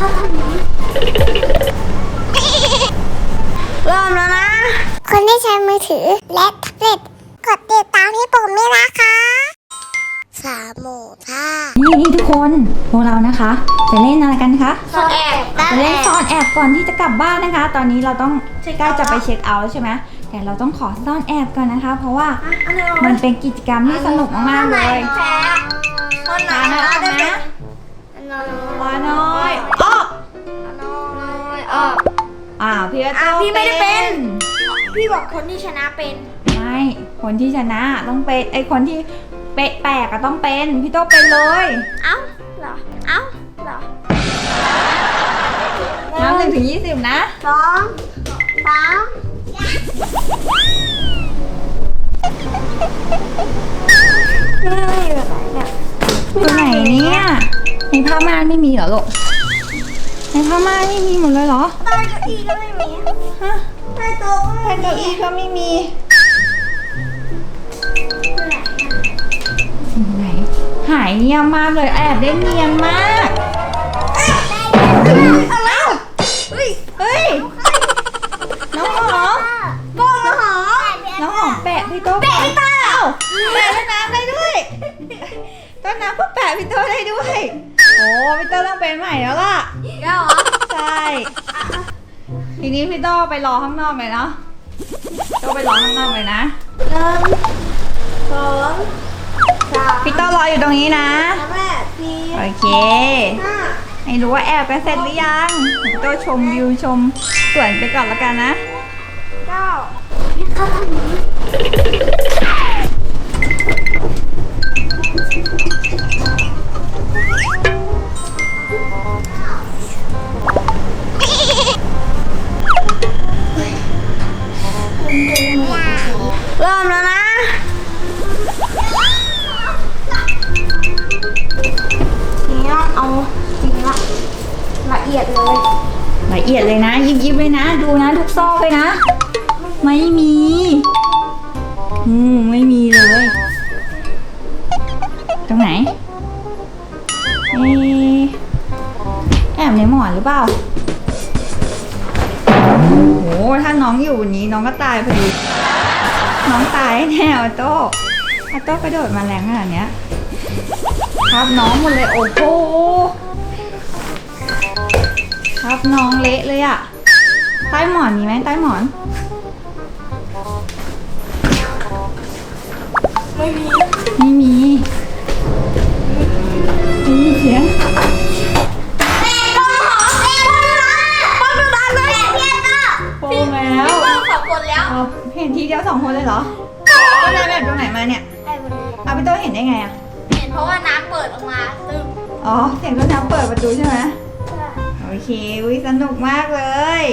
เริ่มแล้วนะ คนที่ใช้มือถือและแท็บเล็ตกดติดตามให้ผมด้วยนะคะ สามหมูท่านี่นี่ทุกคนพวกเรานะคะ จะเล่นอะไรกันคะสอดแอบจะเล่นซ่อนแอบก่อนที่จะกลับบ้านนะคะ ตอนนี้เราต้องใกล้จะไปเช็คเอาท์ใช่ไหมแต่เราต้องขอซ่อนแอบก่อนนะคะ เพราะว่ามันเป็นกิจกรรมที่สนุกมากๆเลยแพ้คนไหนตาหน้าได้นะ เป็นวาน้อยออกน้อยออก อ่าวพี่ก็อะต้องพี่ไม่ได้เป็น พี่บอกคนที่ชนะเป็นไม่คนที่ชนะต้องเป็นไอคนที่เป๊ะแปลกก็ต้องเป็นพี่โตเป็นเลยเอ้าเหรอเอ้าเหรอนับหนึ่งถึงยี่สิบนะ สองสามเฮ้ยแบบไหนเนี่ย ไหนเนี่ยในผ้าม่านไม่มีเหรอลูกในผ้าม่านไม่มีหมดเลยเหรอใต้เก้าอี้ก็ไม่มีฮะใต้โต๊ะก็แผ่ม่นมีเก้าอี้ก็ไม่มีไหนหายเงียบมากเลยแอบได้เนียนมากอะไรเฮ้ยเฮ้ยน้องหอมกล้องนะหอน้องหอมแปะพี่โต้แปะพี่โต้แปะต้นน้ำได้ด้วยต้นน้ำก็แปะพี่โต้ได้ด้วย โอ้พี่โต้ต้องเป็นใหม่แล้วล่ะเดี๋ยวเหรอใช่ ทีนี้พี่โต้ไปรอข้างนอกเลยเนาะโต้ไปรอข้างนอกเลยนะ หนึ่งสองสามพี่โต้รออยู่ตรงนี้นะแม่สี่โอเค ห้าไม่รู้ว่าแอบกันเสร็จหรือยังพี่โต้ชมวิวชมสวนไปก่อนละกันนะ เก้า เริ่มแล้วนะ ทีนี้ต้องเอาจริงละละเอียดเลย ละเอียดเลยนะ ยิบยิบเลยนะ ดูนะทุกซอกเลยนะ ไม่มี อืมไม่มีเลย ตรงไหนเอะแอบในหมอนหรือเปล่า ถ้าน้องอยู่วันนี้น้องก็ตายพอดี น้องตายแน่ออโต้ออโต้กระโดดมาแรงขนาดเนี้ยครับน้องหมดเลยโอ้โหครับน้องเละเลยอะใต้หมอนมีไหมใต้หมอน ไม่มี ไม่มี นแล้วเอาเห็นทีเดียวสองคนเลยเหรอก็เลยแบบตรงไหนมาเนี่ยไอ้วันนี้เอาพี่โต้เห็นได้ไงอะเห็นเพราะว่าน้ำเปิดออกมาตึ้งอ๋อเสียงต้นน้ำเปิดประตูใช่ไหมโอเควิสนุกมากเลย